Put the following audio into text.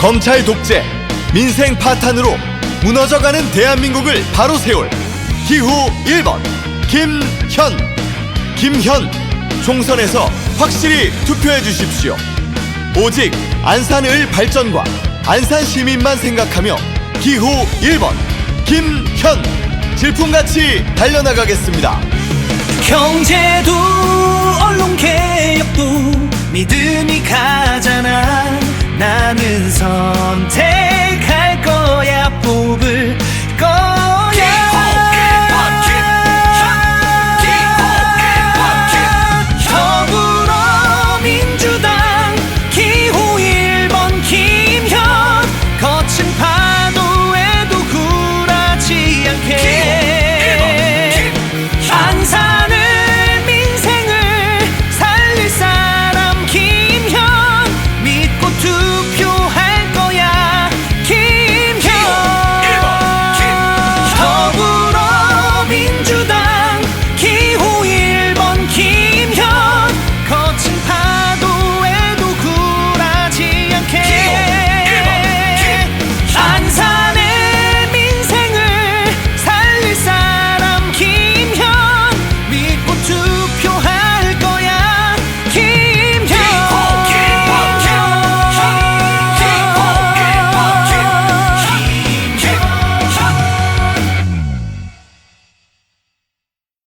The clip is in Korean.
검찰 독재, 민생 파탄으로 무너져가는 대한민국을 바로 세울 기후 1번 김현 김현 총선에서 확실히 투표해 주십시오. 오직 안산을 발전과 안산 시민만 생각하며 기후 1번 김현 질풍같이 달려나가겠습니다. 경제도 언론 개혁도 care.